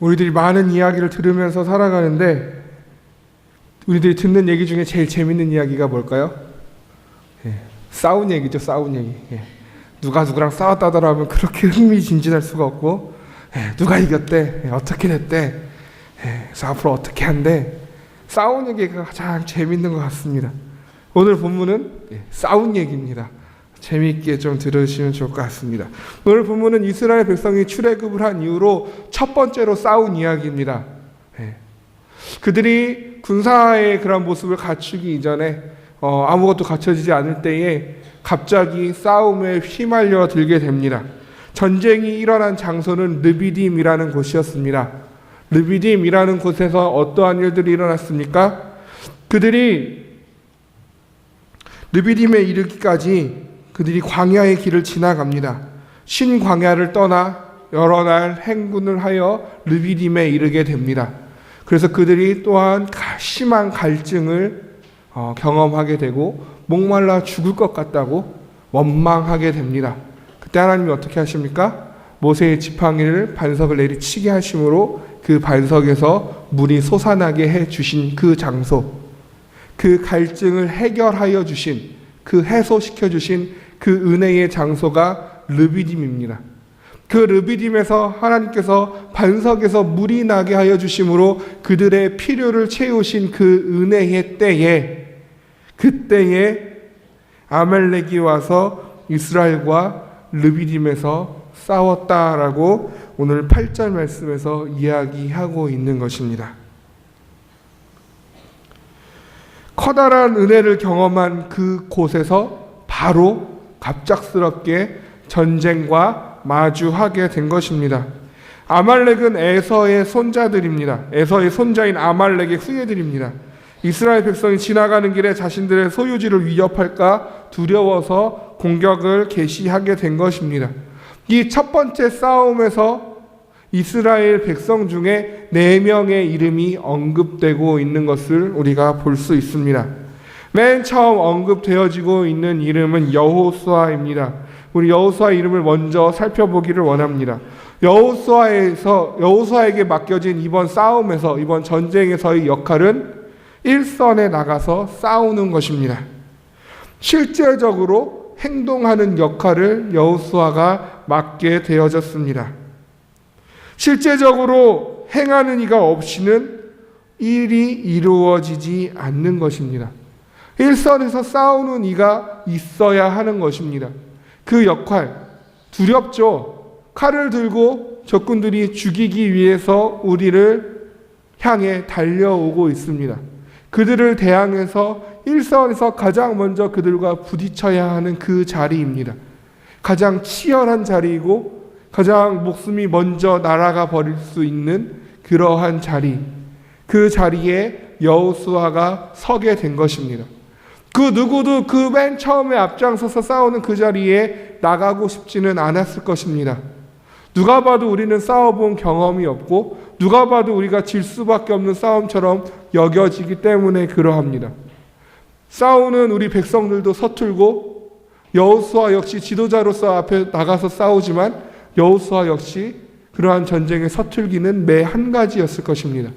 우리들이 많은 이야기를 들으면서 살아가는데 우리들이 듣는 얘기 중에 제일 재밌는 이야기가 뭘까요? 예, 싸운 얘기죠, 싸운 얘기. 예. 누가 누구랑 싸웠다더라 하면 그렇게 흥미진진할 수가 없고 예, 누가 이겼대, 예, 어떻게 됐대, 예, 그래서 앞으로 어떻게 한대 싸운 얘기가 가장 재밌는 것 같습니다. 오늘 본문은 예, 싸운 얘기입니다. 재미있게 좀 들으시면 좋을 것 같습니다. 오늘 본문은 이스라엘 백성이 출애굽을 한 이후로 첫 번째로 싸운 이야기입니다. 예. 그들이 군사의 그런 모습을 갖추기 이전에 어, 아무것도 갖춰지지 않을 때에 갑자기 싸움에 휘말려 들게 됩니다. 전쟁이 일어난 장소는 르비딤이라는 곳이었습니다. 르비딤이라는 곳에서 어떠한 일들이 일어났습니까? 그들이 르비딤에 이르기까지 그들이 광야의 길을 지나갑니다. 신 광야를 떠나 여러 날 행군을 하여 르비딤에 이르게 됩니다. 그래서 그들이 또한 가- 심한 갈증을 어, 경험하게 되고 목말라 죽을 것 같다고 원망하게 됩니다. 그때 하나님이 어떻게 하십니까? 모세의 지팡이를 반석을 내리치게 하심으로 그 반석에서 물이 솟아나게 해 주신 그 장소, 그 갈증을 해결하여 주신, 그 해소시켜 주신 그 은혜의 장소가 르비딤입니다. 그 르비딤에서 하나님께서 반석에서 물이 나게 하여 주심으로 그들의 필요를 채우신 그 은혜의 때에 그때에 아멜렉이 와서 이스라엘과 르비딤에서 싸웠다라고 오늘 8절 말씀에서 이야기하고 있는 것입니다. 커다란 은혜를 경험한 그 곳에서 바로 갑작스럽게 전쟁과 마주하게 된 것입니다. 아말렉은 에서의 손자들입니다. 에서의 손자인 아말렉의 후예들입니다. 이스라엘 백성이 지나가는 길에 자신들의 소유지를 위협할까 두려워서 공격을 개시하게 된 것입니다. 이 첫 번째 싸움에서 이스라엘 백성 중에 네 명의 이름이 언급되고 있는 것을 우리가 볼 수 있습니다. 맨 처음 언급되어지고 있는 이름은 여호수아입니다. 우리 여호수아 이름을 먼저 살펴보기를 원합니다. 여호수아에서 여호수아에게 맡겨진 이번 싸움에서 이번 전쟁에서의 역할은 일선에 나가서 싸우는 것입니다. 실제적으로 행동하는 역할을 여호수아가 맡게 되어졌습니다. 실제적으로 행하는 이가 없이는 일이 이루어지지 않는 것입니다. 일선에서 싸우는 이가 있어야 하는 것입니다. 그 역할 두렵죠. 칼을 들고 적군들이 죽이기 위해서 우리를 향해 달려오고 있습니다. 그들을 대항해서 일선에서 가장 먼저 그들과 부딪혀야 하는 그 자리입니다. 가장 치열한 자리이고 가장 목숨이 먼저 날아가 버릴 수 있는 그러한 자리. 그 자리에 여호수아가 서게 된 것입니다. 그 누구도 그 맨 처음에 앞장서서 싸우는 그 자리에 나가고 싶지는 않았을 것입니다. 누가 봐도 우리는 싸워본 경험이 없고 누가 봐도 우리가 질 수밖에 없는 싸움처럼 여겨지기 때문에 그러합니다. 싸우는 우리 백성들도 서툴고 여호수아 역시 지도자로서 앞에 나가서 싸우지만 여호수아 역시 그러한 전쟁의 서툴기는 매 한 가지였을 것입니다.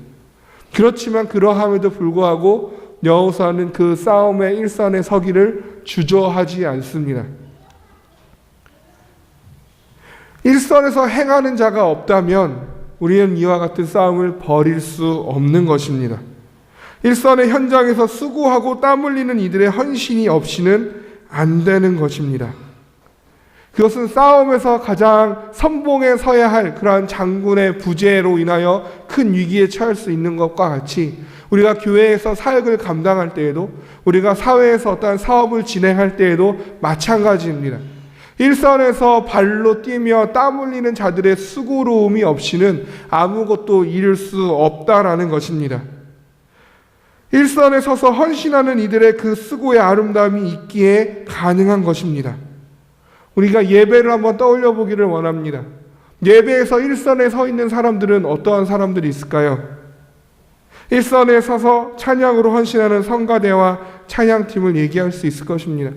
그렇지만 그러함에도 불구하고 여호수아는 그 싸움의 일선에 서기를 주저하지 않습니다. 일선에서 행하는 자가 없다면 우리는 이와 같은 싸움을 벌일 수 없는 것입니다. 일선의 현장에서 수고하고 땀 흘리는 이들의 헌신이 없이는 안 되는 것입니다. 그것은 싸움에서 가장 선봉에 서야 할 그러한 장군의 부재로 인하여 큰 위기에 처할 수 있는 것과 같이 우리가 교회에서 사역을 감당할 때에도 우리가 사회에서 어떠한 사업을 진행할 때에도 마찬가지입니다. 일선에서 발로 뛰며 땀 흘리는 자들의 수고로움이 없이는 아무것도 이룰 수 없다라는 것입니다. 일선에 서서 헌신하는 이들의 그 수고의 아름다움이 있기에 가능한 것입니다. 우리가 예배를 한번 떠올려 보기를 원합니다. 예배에서 일선에 서 있는 사람들은 어떠한 사람들이 있을까요? 일선에 서서 찬양으로 헌신하는 성가대와 찬양팀을 얘기할 수 있을 것입니다.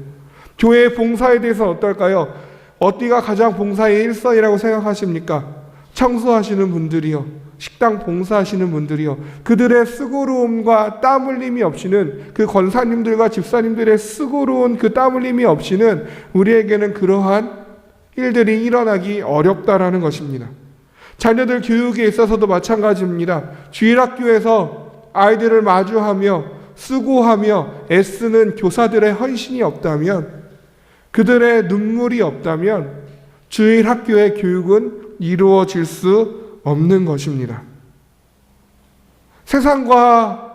교회 봉사에 대해서 어떨까요? 어디가 가장 봉사의 일선이라고 생각하십니까? 청소하시는 분들이요. 식당 봉사하시는 분들이요. 그들의 수고로움과 땀 흘림이 없이는 그 권사님들과 집사님들의 수고로운 그 땀 흘림이 없이는 우리에게는 그러한 일들이 일어나기 어렵다라는 것입니다. 자녀들 교육에 있어서도 마찬가지입니다. 주일학교에서 아이들을 마주하며 수고하며 애쓰는 교사들의 헌신이 없다면 그들의 눈물이 없다면 주일학교의 교육은 이루어질 수 없는 것입니다. 세상과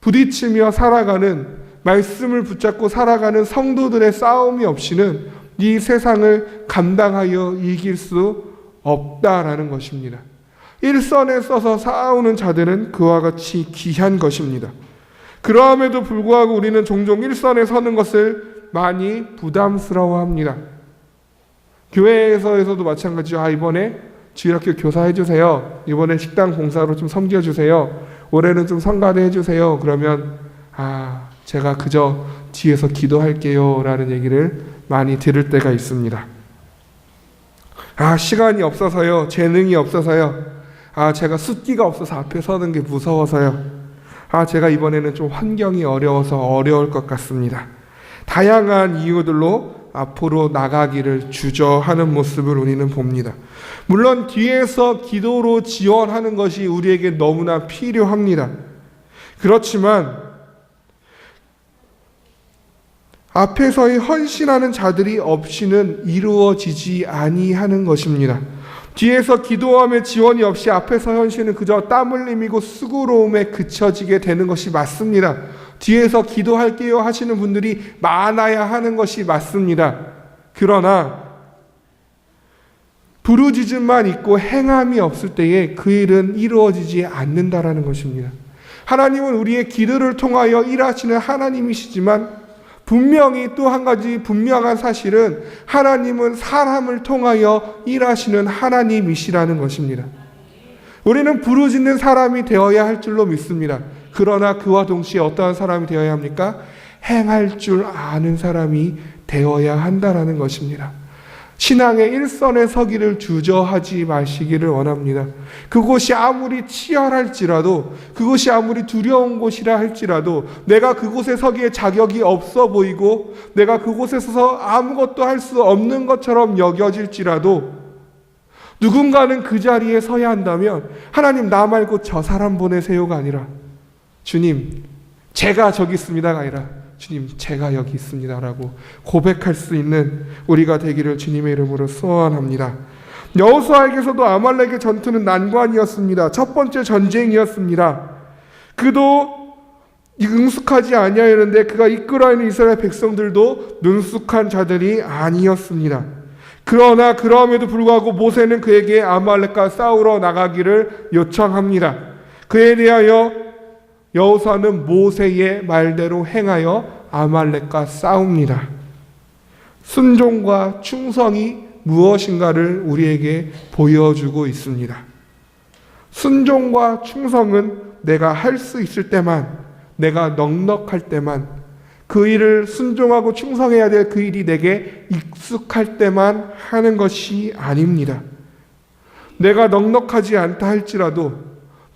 부딪히며 살아가는 말씀을 붙잡고 살아가는 성도들의 싸움이 없이는 이 세상을 감당하여 이길 수 없다라는 것입니다. 일선에 써서 싸우는 자들은 그와 같이 귀한 것입니다. 그러함에도 불구하고 우리는 종종 일선에 서는 것을 많이 부담스러워합니다. 교회에서에서도 마찬가지죠. 아, 이번에 주일학교 교사 해 주세요. 이번에 식당 봉사로 좀 섬겨 주세요. 올해는 좀 성가대 해 주세요. 그러면 아, 제가 그저 뒤에서 기도할게요. 라는 얘기를 많이 들을 때가 있습니다. 아, 시간이 없어서요. 재능이 없어서요. 아, 제가 숫기가 없어서 앞에 서는 게 무서워서요. 아, 제가 이번에는 좀 환경이 어려워서 어려울 것 같습니다. 다양한 이유들로 앞으로 나가기를 주저하는 모습을 우리는 봅니다. 물론 뒤에서 기도로 지원하는 것이 우리에게 너무나 필요합니다. 그렇지만 앞에서의 헌신하는 자들이 없이는 이루어지지 아니하는 것입니다. 뒤에서 기도함의 지원이 없이 앞에서 헌신은 그저 땀 흘림이고 수고로움에 그쳐지게 되는 것이 맞습니다. 뒤에서 기도할게요 하시는 분들이 많아야 하는 것이 맞습니다. 그러나 부르짖음만 있고 행함이 없을 때에 그 일은 이루어지지 않는다라는 것입니다. 하나님은 우리의 기도를 통하여 일하시는 하나님이시지만 분명히 또 한 가지 분명한 사실은 하나님은 사람을 통하여 일하시는 하나님이시라는 것입니다. 우리는 부르짖는 사람이 되어야 할 줄로 믿습니다. 그러나 그와 동시에 어떠한 사람이 되어야 합니까? 행할 줄 아는 사람이 되어야 한다라는 것입니다. 신앙의 일선에 서기를 주저하지 마시기를 원합니다. 그곳이 아무리 치열할지라도, 그곳이 아무리 두려운 곳이라 할지라도, 내가 그곳에 서기에 자격이 없어 보이고, 내가 그곳에 서서 아무것도 할 수 없는 것처럼 여겨질지라도, 누군가는 그 자리에 서야 한다면, 하나님 나 말고 저 사람 보내세요가 아니라, 주님, 제가 저기 있습니다가 아니라, 주님, 제가 여기 있습니다라고 고백할 수 있는 우리가 되기를 주님의 이름으로 소원합니다. 여호수아에게서도 아말렉의 전투는 난관이었습니다. 첫 번째 전쟁이었습니다. 그도 능숙하지 아니하였는데 그가 이끌어 있는 이스라엘 백성들도 능숙한 자들이 아니었습니다. 그러나 그럼에도 불구하고 모세는 그에게 아말렉과 싸우러 나가기를 요청합니다. 그에 대하여 여호수아는 모세의 말대로 행하여 아말렉과 싸웁니다. 순종과 충성이 무엇인가를 우리에게 보여주고 있습니다. 순종과 충성은 내가 할 수 있을 때만, 내가 넉넉할 때만, 그 일을 순종하고 충성해야 될 그 일이 내게 익숙할 때만 하는 것이 아닙니다. 내가 넉넉하지 않다 할지라도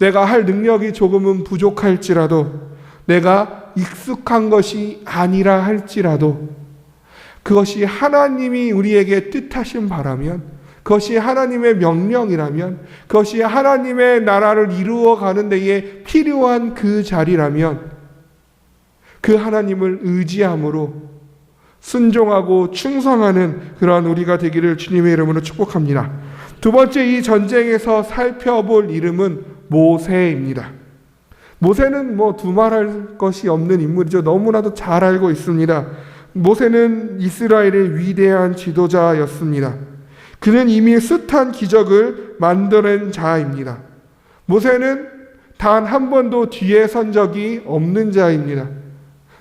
내가 할 능력이 조금은 부족할지라도 내가 익숙한 것이 아니라 할지라도 그것이 하나님이 우리에게 뜻하신 바라면 그것이 하나님의 명령이라면 그것이 하나님의 나라를 이루어 가는 데에 필요한 그 자리라면 그 하나님을 의지함으로 순종하고 충성하는 그러한 우리가 되기를 주님의 이름으로 축복합니다. 두 번째 이 전쟁에서 살펴볼 이름은 모세입니다. 모세는 뭐 두말할 것이 없는 인물이죠. 너무나도 잘 알고 있습니다. 모세는 이스라엘의 위대한 지도자였습니다. 그는 이미 숱한 기적을 만들어낸 자입니다. 모세는 단 한 번도 뒤에 선 적이 없는 자입니다.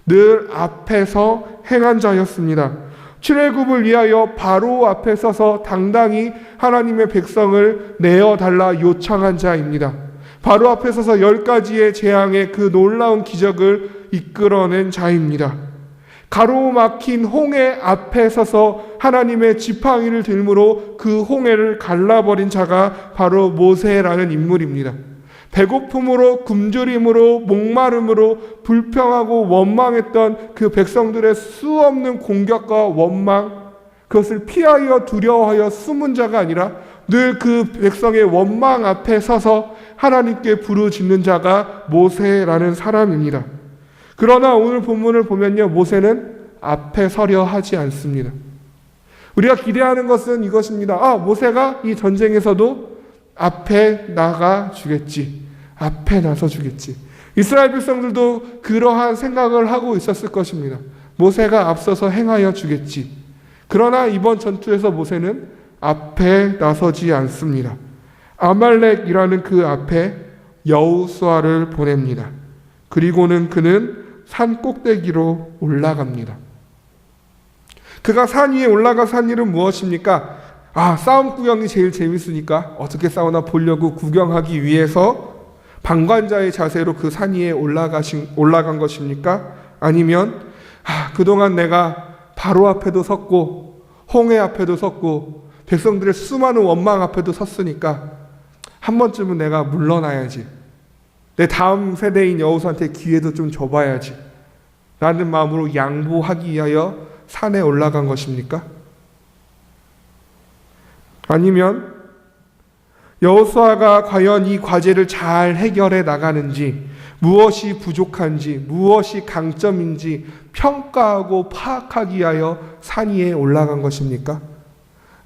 늘 앞에서 행한 자였습니다. 출애굽을 위하여 바로 앞에 서서 당당히 하나님의 백성을 내어 달라 요청한 자입니다. 바로 앞에 서서 열 가지의 재앙의 그 놀라운 기적을 이끌어낸 자입니다. 가로막힌 홍해 앞에 서서 하나님의 지팡이를 들므로 그 홍해를 갈라버린 자가 바로 모세라는 인물입니다. 배고픔으로 굶주림으로 목마름으로 불평하고 원망했던 그 백성들의 수없는 공격과 원망 그것을 피하여 두려워하여 숨은 자가 아니라 늘 그 백성의 원망 앞에 서서 하나님께 부르짖는 자가 모세라는 사람입니다. 그러나 오늘 본문을 보면요. 모세는 앞에 서려 하지 않습니다. 우리가 기대하는 것은 이것입니다. 아, 모세가 이 전쟁에서도 앞에 나가 주겠지. 앞에 나서 주겠지. 이스라엘 백성들도 그러한 생각을 하고 있었을 것입니다. 모세가 앞서서 행하여 주겠지. 그러나 이번 전투에서 모세는 앞에 나서지 않습니다. 아말렉이라는 그 앞에 여우수아를 보냅니다. 그리고는 그는 산 꼭대기로 올라갑니다. 그가 산 위에 올라가 산 일은 무엇입니까? 아, 싸움 구경이 제일 재밌으니까 어떻게 싸우나 보려고 구경하기 위해서 방관자의 자세로 그 산 위에 올라가신, 올라간 것입니까? 아니면, 아, 그동안 내가 바로 앞에도 섰고, 홍해 앞에도 섰고, 백성들의 수많은 원망 앞에도 섰으니까, 한 번쯤은 내가 물러나야지. 내 다음 세대인 여우수한테 기회도 좀 줘봐야지. 라는 마음으로 양보하기 위하여 산에 올라간 것입니까? 아니면 여호수아가 과연 이 과제를 잘 해결해 나가는지 무엇이 부족한지 무엇이 강점인지 평가하고 파악하기 위하여 산 위에 올라간 것입니까?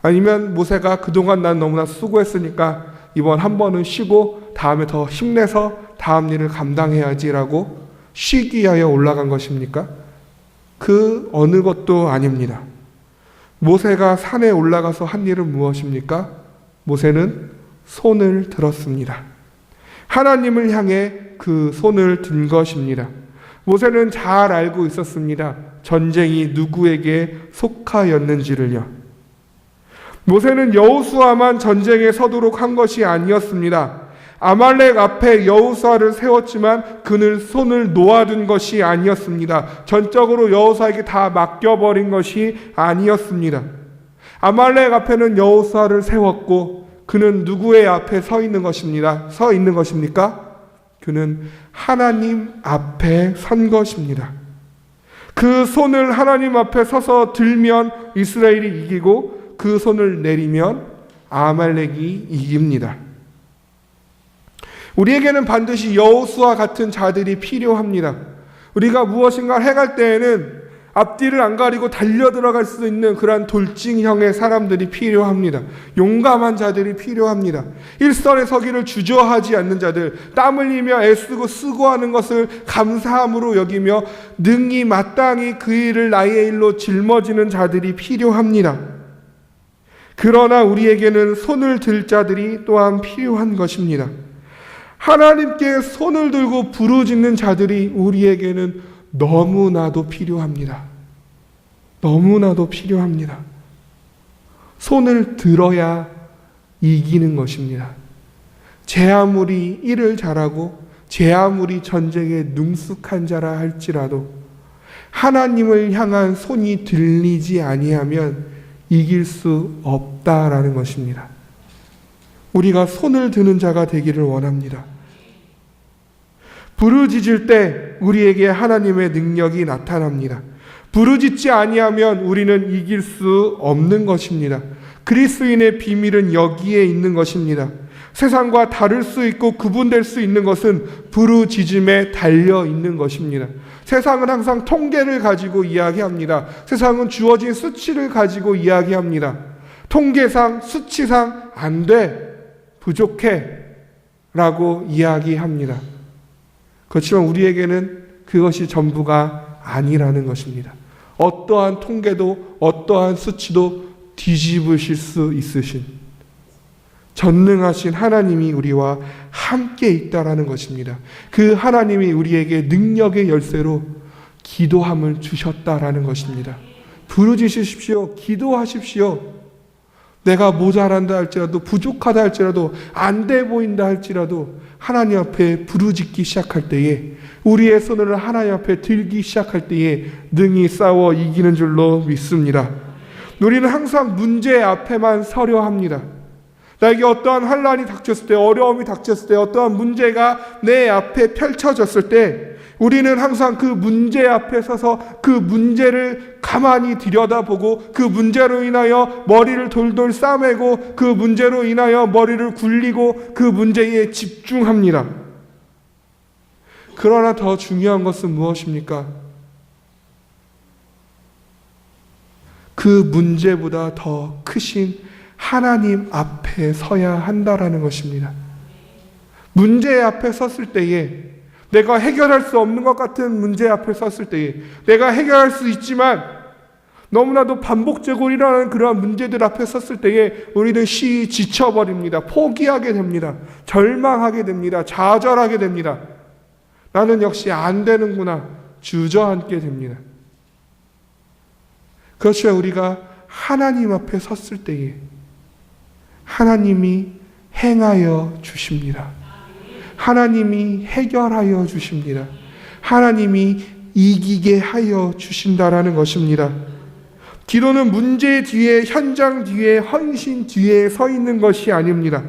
아니면 모세가 그동안 난 너무나 수고했으니까 이번 한 번은 쉬고 다음에 더 힘내서 다음 일을 감당해야지라고 쉬기 위하여 올라간 것입니까? 그 어느 것도 아닙니다. 모세가 산에 올라가서 한 일은 무엇입니까? 모세는 손을 들었습니다. 하나님을 향해 그 손을 든 것입니다. 모세는 잘 알고 있었습니다. 전쟁이 누구에게 속하였는지를요. 모세는 여호수아만 전쟁에 서도록 한 것이 아니었습니다. 아말렉 앞에 여호수아를 세웠지만 그는 손을 놓아둔 것이 아니었습니다. 전적으로 여호수아에게 다 맡겨버린 것이 아니었습니다. 아말렉 앞에는 여호수아를 세웠고 그는 누구의 앞에 서 있는 것입니다. 서 있는 것입니까? 그는 하나님 앞에 선 것입니다. 그 손을 하나님 앞에 서서 들면 이스라엘이 이기고 그 손을 내리면 아말렉이 이깁니다. 우리에게는 반드시 여호수아 같은 자들이 필요합니다. 우리가 무엇인가 해갈 때에는 앞뒤를 안 가리고 달려 들어갈 수 있는 그러한 돌진형의 사람들이 필요합니다. 용감한 자들이 필요합니다. 일선에 서기를 주저하지 않는 자들, 땀 흘리며 애쓰고 쓰고 하는 것을 감사함으로 여기며 능히 마땅히 그 일을 나의 일로 짊어지는 자들이 필요합니다. 그러나 우리에게는 손을 들 자들이 또한 필요한 것입니다. 하나님께 손을 들고 부르짖는 자들이 우리에게는 너무나도 필요합니다. 너무나도 필요합니다. 손을 들어야 이기는 것입니다. 제 아무리 일을 잘하고 제 아무리 전쟁에 능숙한 자라 할지라도 하나님을 향한 손이 들리지 아니하면 이길 수 없다라는 것입니다. 우리가 손을 드는 자가 되기를 원합니다. 부르짖을 때 우리에게 하나님의 능력이 나타납니다. 부르짖지 아니하면 우리는 이길 수 없는 것입니다. 그리스인의 비밀은 여기에 있는 것입니다. 세상과 다를 수 있고 구분될 수 있는 것은 부르짖음에 달려 있는 것입니다. 세상은 항상 통계를 가지고 이야기합니다. 세상은 주어진 수치를 가지고 이야기합니다. 통계상, 수치상 안 돼. 부족해. 라고 이야기합니다. 그렇지만 우리에게는 그것이 전부가 아니라는 것입니다. 어떠한 통계도 어떠한 수치도 뒤집으실 수 있으신 전능하신 하나님이 우리와 함께 있다라는 것입니다. 그 하나님이 우리에게 능력의 열쇠로 기도함을 주셨다라는 것입니다. 부르짖으십시오. 기도하십시오. 내가 모자란다 할지라도 부족하다 할지라도 안 돼 보인다 할지라도 하나님 앞에 부르짖기 시작할 때에 우리의 손을 하나님 앞에 들기 시작할 때에 능히 싸워 이기는 줄로 믿습니다. 우리는 항상 문제 앞에만 서려 합니다. 나에게 어떠한 환란이 닥쳤을 때, 어려움이 닥쳤을 때, 어떠한 문제가 내 앞에 펼쳐졌을 때, 우리는 항상 그 문제 앞에 서서 그 문제를 가만히 들여다보고 그 문제로 인하여 머리를 돌돌 싸매고 그 문제로 인하여 머리를 굴리고 그 문제에 집중합니다. 그러나 더 중요한 것은 무엇입니까? 그 문제보다 더 크신 하나님 앞에 서야 한다라는 것입니다. 문제 앞에 섰을 때에 내가 해결할 수 없는 것 같은 문제 앞에 섰을 때에 내가 해결할 수 있지만 너무나도 반복적으로 일어나는 그러한 문제들 앞에 섰을 때에 우리는 시 지쳐버립니다. 포기하게 됩니다. 절망하게 됩니다. 좌절하게 됩니다. 나는 역시 안 되는구나. 주저앉게 됩니다. 그렇죠. 우리가 하나님 앞에 섰을 때에 하나님이 행하여 주십니다. 하나님이 해결하여 주십니다. 하나님이 이기게 하여 주신다라는 것입니다. 기도는 문제 뒤에, 현장 뒤에, 헌신 뒤에 서 있는 것이 아닙니다.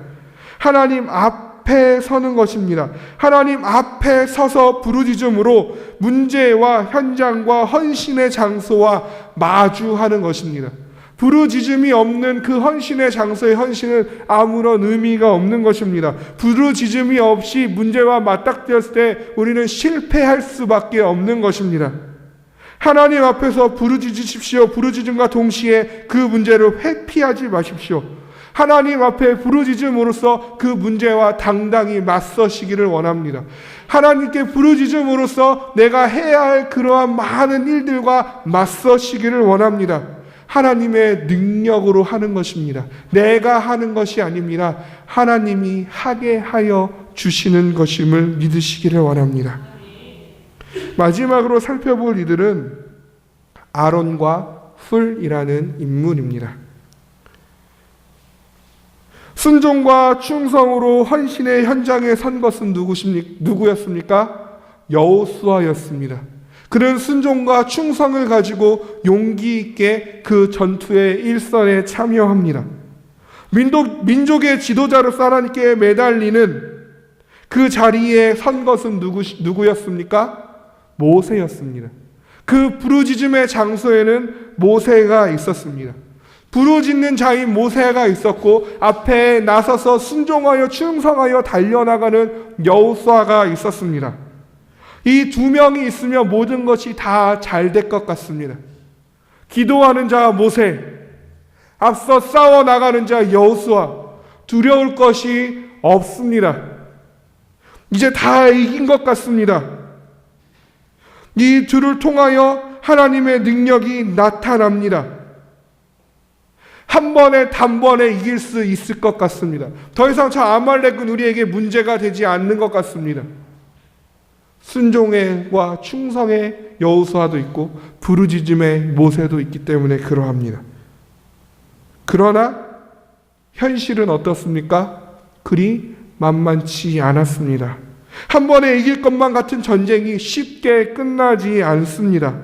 하나님 앞에 서는 것입니다. 하나님 앞에 서서 부르짖음으로 문제와 현장과 헌신의 장소와 마주하는 것입니다. 부르짖음이 없는 그 헌신의 장소의 헌신은 아무런 의미가 없는 것입니다. 부르짖음이 없이 문제와 맞닥뜨렸을 때 우리는 실패할 수밖에 없는 것입니다. 하나님 앞에서 부르짖으십시오. 부르짖음과 동시에 그 문제를 회피하지 마십시오. 하나님 앞에 부르짖음으로써 그 문제와 당당히 맞서시기를 원합니다. 하나님께 부르짖음으로써 내가 해야 할 그러한 많은 일들과 맞서시기를 원합니다. 하나님의 능력으로 하는 것입니다. 내가 하는 것이 아닙니다. 하나님이 하게 하여 주시는 것임을 믿으시기를 원합니다. 마지막으로 살펴볼 이들은 아론과 훌이라는 인물입니다. 순종과 충성으로 헌신의 현장에 선 것은 누구십니까? 누구였습니까? 여호수아였습니다. 그는 순종과 충성을 가지고 용기 있게 그 전투의 일선에 참여합니다. 민족, 민족의 지도자로 하나님께 매달리는 그 자리에 선 것은 누구, 누구였습니까? 모세였습니다. 그 부르짖음의 장소에는 모세가 있었습니다. 부르짖는 자인 모세가 있었고 앞에 나서서 순종하여 충성하여 달려나가는 여호수아가 있었습니다. 이 두 명이 있으면 모든 것이 다 잘 될 것 같습니다. 기도하는 자 모세, 앞서 싸워 나가는 자 여호수아, 두려울 것이 없습니다. 이제 다 이긴 것 같습니다. 이 둘을 통하여 하나님의 능력이 나타납니다. 한 번에 단번에 이길 수 있을 것 같습니다. 더 이상 저 아말렉은 우리에게 문제가 되지 않는 것 같습니다. 순종의와 충성의 여호수아도 있고 부르짖음의 모세도 있기 때문에 그러합니다. 그러나 현실은 어떻습니까? 그리 만만치 않았습니다. 한 번에 이길 것만 같은 전쟁이 쉽게 끝나지 않습니다.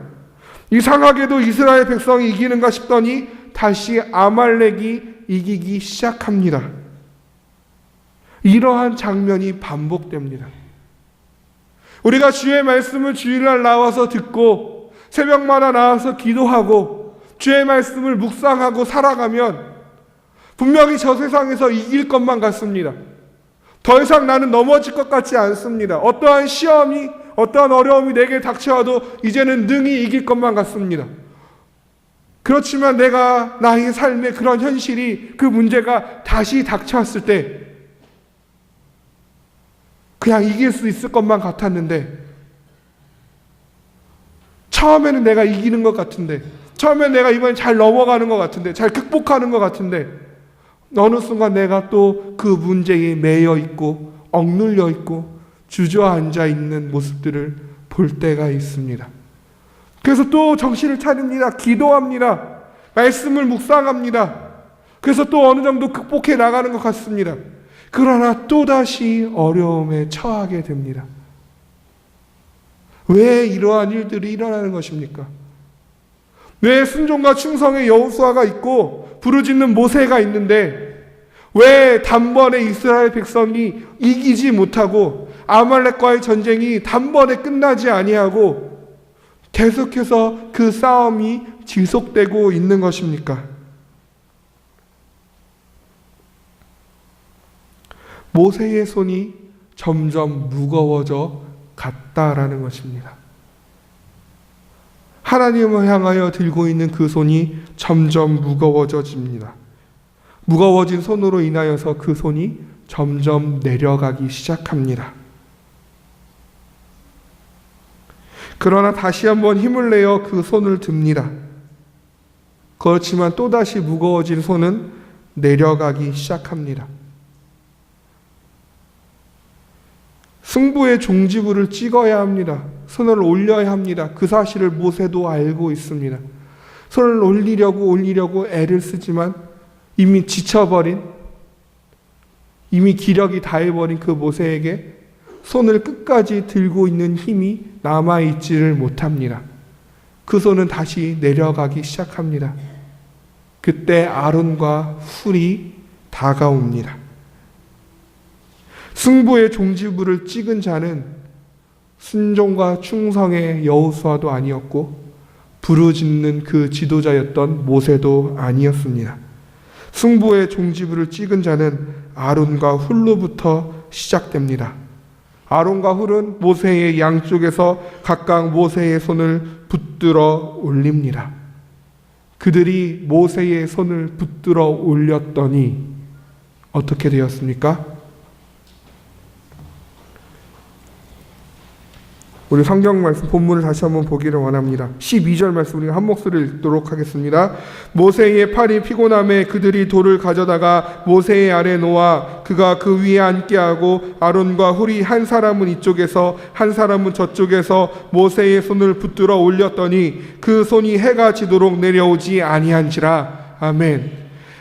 이상하게도 이스라엘 백성이 이기는가 싶더니 다시 아말렉이 이기기 시작합니다. 이러한 장면이 반복됩니다. 우리가 주의 말씀을 주일날 나와서 듣고 새벽마다 나와서 기도하고 주의 말씀을 묵상하고 살아가면 분명히 저 세상에서 이길 것만 같습니다. 더 이상 나는 넘어질 것 같지 않습니다. 어떠한 시험이, 어떠한 어려움이 내게 닥쳐와도 이제는 능히 이길 것만 같습니다. 그렇지만 내가 나의 삶의 그런 현실이 그 문제가 다시 닥쳐왔을 때 그냥 이길 수 있을 것만 같았는데 처음에는 내가 이기는 것 같은데 처음엔 내가 이번에 잘 넘어가는 것 같은데 잘 극복하는 것 같은데 어느 순간 내가 또 그 문제에 매여 있고 억눌려 있고 주저앉아 있는 모습들을 볼 때가 있습니다. 그래서 또 정신을 차립니다. 기도합니다. 말씀을 묵상합니다. 그래서 또 어느 정도 극복해 나가는 것 같습니다. 그러나 또다시 어려움에 처하게 됩니다. 왜 이러한 일들이 일어나는 것입니까? 왜 순종과 충성의 여호수아가 있고 부르짖는 모세가 있는데 왜 단번에 이스라엘 백성이 이기지 못하고 아말렉과의 전쟁이 단번에 끝나지 아니하고 계속해서 그 싸움이 지속되고 있는 것입니까? 모세의 손이 점점 무거워져 갔다라는 것입니다. 하나님을 향하여 들고 있는 그 손이 점점 무거워져집니다. 무거워진 손으로 인하여서 그 손이 점점 내려가기 시작합니다. 그러나 다시 한번 힘을 내어 그 손을 듭니다. 그렇지만 또다시 무거워진 손은 내려가기 시작합니다. 승부의 종지부를 찍어야 합니다. 손을 올려야 합니다. 그 사실을 모세도 알고 있습니다. 손을 올리려고 올리려고 애를 쓰지만 이미 지쳐버린 이미 기력이 다해버린 그 모세에게 손을 끝까지 들고 있는 힘이 남아있지를 못합니다. 그 손은 다시 내려가기 시작합니다. 그때 아론과 훌이 다가옵니다. 승부의 종지부를 찍은 자는 순종과 충성의 여호수아도 아니었고 부르짖는 그 지도자였던 모세도 아니었습니다. 승부의 종지부를 찍은 자는 아론과 훌로부터 시작됩니다. 아론과 훌은 모세의 양쪽에서 각각 모세의 손을 붙들어 올립니다. 그들이 모세의 손을 붙들어 올렸더니 어떻게 되었습니까? 우리 성경 말씀 본문을 다시 한번 보기를 원합니다. 12절 말씀 우리가 한 목소리를 읽도록 하겠습니다. 모세의 팔이 피곤함에 그들이 돌을 가져다가 모세의 아래 놓아 그가 그 위에 앉게 하고 아론과 훌이 한 사람은 이쪽에서 한 사람은 저쪽에서 모세의 손을 붙들어 올렸더니 그 손이 해가 지도록 내려오지 아니한지라. 아멘.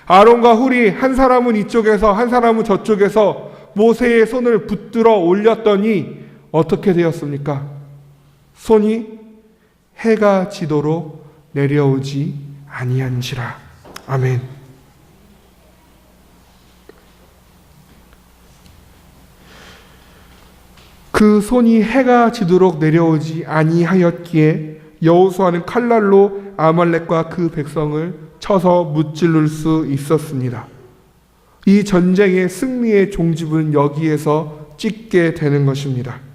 아론과 훌이 한 사람은 이쪽에서 한 사람은 저쪽에서 모세의 손을 붙들어 올렸더니 어떻게 되었습니까? 손이 해가 지도록 내려오지 아니한지라. 아멘. 그 손이 해가 지도록 내려오지 아니하였기에 여호수아는 칼날로 아말렉과 그 백성을 쳐서 무찔를 수 있었습니다. 이 전쟁의 승리의 종집은 여기에서 찍게 되는 것입니다.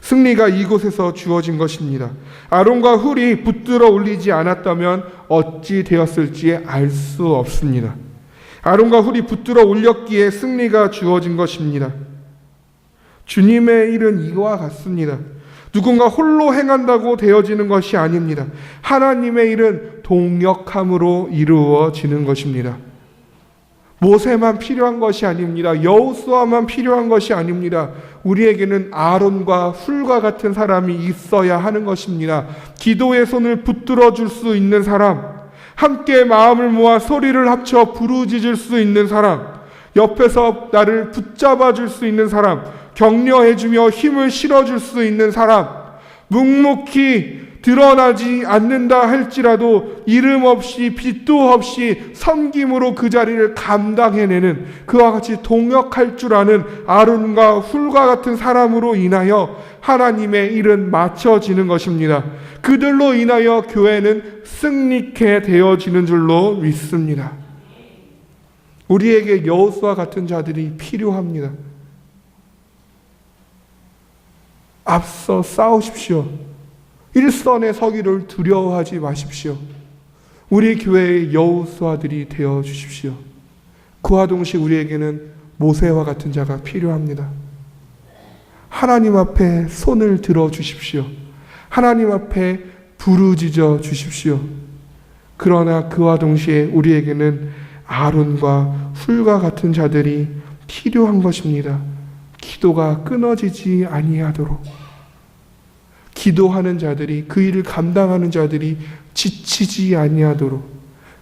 승리가 이곳에서 주어진 것입니다. 아론과 훌이 붙들어 올리지 않았다면 어찌 되었을지 알 수 없습니다. 아론과 훌이 붙들어 올렸기에 승리가 주어진 것입니다. 주님의 일은 이와 같습니다. 누군가 홀로 행한다고 되어지는 것이 아닙니다. 하나님의 일은 동역함으로 이루어지는 것입니다. 모세만 필요한 것이 아닙니다. 여호수아만 필요한 것이 아닙니다. 우리에게는 아론과 훌과 같은 사람이 있어야 하는 것입니다. 기도의 손을 붙들어 줄 수 있는 사람, 함께 마음을 모아 소리를 합쳐 부르짖을 수 있는 사람, 옆에서 나를 붙잡아 줄 수 있는 사람, 격려해 주며 힘을 실어 줄 수 있는 사람, 묵묵히 드러나지 않는다 할지라도 이름 없이 빛도 없이 섬김으로 그 자리를 감당해내는 그와 같이 동역할 줄 아는 아론과 훌과 같은 사람으로 인하여 하나님의 일은 맞춰지는 것입니다. 그들로 인하여 교회는 승리케 되어지는 줄로 믿습니다. 우리에게 여호수와 같은 자들이 필요합니다. 앞서 싸우십시오. 일선에 서기를 두려워하지 마십시오. 우리 교회의 여우수아들이 되어 주십시오. 그와 동시에 우리에게는 모세와 같은 자가 필요합니다. 하나님 앞에 손을 들어 주십시오. 하나님 앞에 부르짖어 주십시오. 그러나 그와 동시에 우리에게는 아론과 훌과 같은 자들이 필요한 것입니다. 기도가 끊어지지 아니하도록. 기도하는 자들이 그 일을 감당하는 자들이 지치지 아니하도록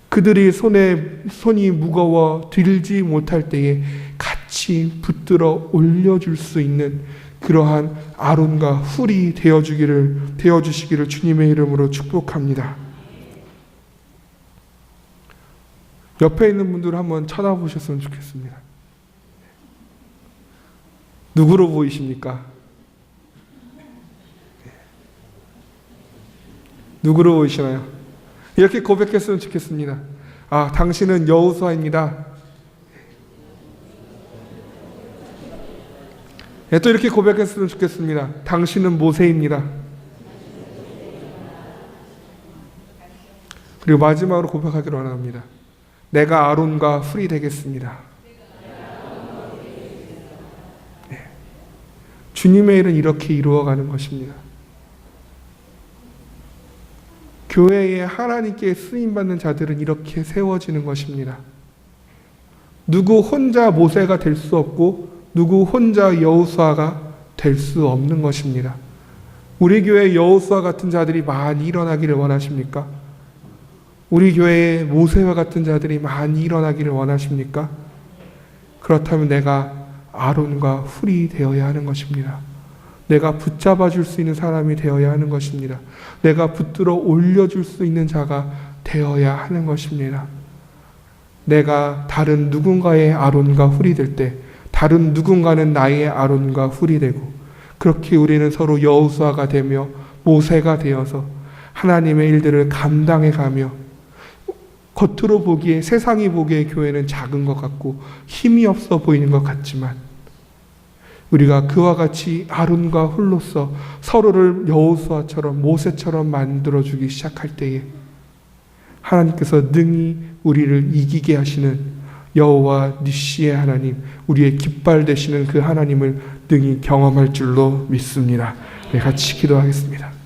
그들이 손에 손이 무거워 들지 못할 때에 같이 붙들어 올려줄 수 있는 그러한 아론과 훌이 되어 주기를 되어 주시기를 주님의 이름으로 축복합니다. 옆에 있는 분들 한번 쳐다보셨으면 좋겠습니다. 누구로 보이십니까? 누구로 보이시나요? 이렇게 고백했으면 좋겠습니다. 아, 당신은 여호수아입니다. 예, 또 이렇게 고백했으면 좋겠습니다. 당신은 모세입니다. 그리고 마지막으로 고백하기로 원합니다. 내가 아론과 훌이 되겠습니다. 네. 주님의 일은 이렇게 이루어가는 것입니다. 교회에 하나님께 쓰임받는 자들은 이렇게 세워지는 것입니다. 누구 혼자 모세가 될 수 없고 누구 혼자 여호수아가 될 수 없는 것입니다. 우리 교회 여호수아 같은 자들이 많이 일어나기를 원하십니까? 우리 교회에 모세와 같은 자들이 많이 일어나기를 원하십니까? 그렇다면 내가 아론과 훌이 되어야 하는 것입니다. 내가 붙잡아 줄 수 있는 사람이 되어야 하는 것입니다. 내가 붙들어 올려줄 수 있는 자가 되어야 하는 것입니다. 내가 다른 누군가의 아론과 훌이 될 때, 다른 누군가는 나의 아론과 훌이 되고, 그렇게 우리는 서로 여호수아가 되며 모세가 되어서 하나님의 일들을 감당해 가며 겉으로 보기에 세상이 보기에 교회는 작은 것 같고 힘이 없어 보이는 것 같지만 우리가 그와 같이 아론과 훌로서 서로를 여호수아처럼 모세처럼 만들어 주기 시작할 때에 하나님께서 능히 우리를 이기게 하시는 여호와 니시의 하나님, 우리의 깃발 되시는 그 하나님을 능히 경험할 줄로 믿습니다. 네, 같이 기도하겠습니다.